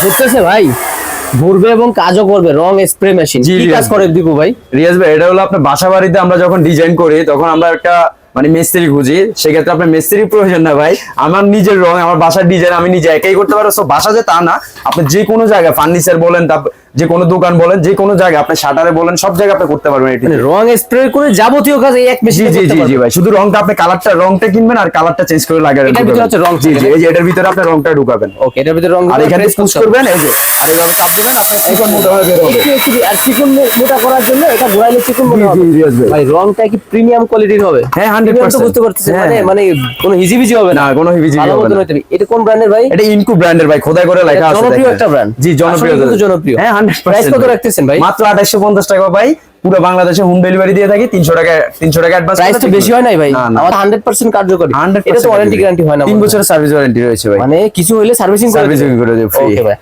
ঘুরতেছে ভাই? ঘুরবে এবং কাজও করবে রং স্প্রে মেশিন কি কাজ করে দিব ভাই? রিয়াজ ভাই এটা হলো আপনার বাসা বাড়িতে আমরা যখন ডিজাইন করি তখন আমরা একটা মানে মিস্ত্রি খুঁজি। সেক্ষেত্রে আপনার মিস্ত্রি প্রয়োজন না ভাই। আমার নিজের রং আমার বাসার ডিজাইন আমি নিজে একাই করতে পারো সব বাসা যে তা না আপনি যে কোনো জায়গায় ফার্নিচার বলেন তারপর যে কোনো দোকান বলেন যে কোনো জায়গায় আপনি শাটারে বলেন সব জায়গায় আপনি করতে পারবেন এটি। মানে রং স্প্রে করে যাবতীয় কাজ এই এক জি মেশিনে জি জি জি ভাই শুধু রংটা আপনি কালারটা রংটা কিনবেন আর কালারটা চেঞ্জ করে লাগাবেন এটার ভিতরে হচ্ছে রং জি জি এই যে এটার ভিতরে আপনি রংটা ঢুকাবেন। ওকে এটার ভিতরে রং আর এখানে পুশ করবেন এই যে আর এইভাবে চাপ দিবেন আপনার চিকন মোটা হয়ে বের হবে আর চিকন মোটা করার জন্য এটা ঘোরাইলে চিকন মোটা জি, হবে। জি, রিয়াজ ভাই। ভাই রংটা কি প্রিমিয়াম কোয়ালিটির হবে? হ্যাঁ, 100% Premium তো বুঝতে পারতেছেন মানে হ্যাঁ। মানে কোনো হিজিবিজি হবে না। কোনো হিবিজিবি ভালো হবে না। এটা কোন ব্র্যান্ডের ভাই? এটা ইনকু ব্র্যান্ডের ভাই খোদাই করে লেখা আছে জনপ্রিয়। একটা brand। জি জনপ্রিয় জনপ্রিয়। হ্যাঁ 100% কত রাখতেছেন ভাই? মাত্র 2850 টাকা ভাই পুরো বাংলাদেশে হোম ডেলিভারি দিয়ে থাকি 300 টাকা 300 টাকা অ্যাডভান্স প্রাইস তো বেশি হয় নাই ভাই? না না। আমার 100% কার্যকরী। এটা তো ওয়ারেন্টি গ্যারান্টি হয় না 3 বছরের সার্ভিস ওয়ারেন্টি রয়েছে ভাই। মানে কিছু হলে সার্ভিসিং করে সার্ভিসিং করে দেব ফ্রি ওকে ভাই।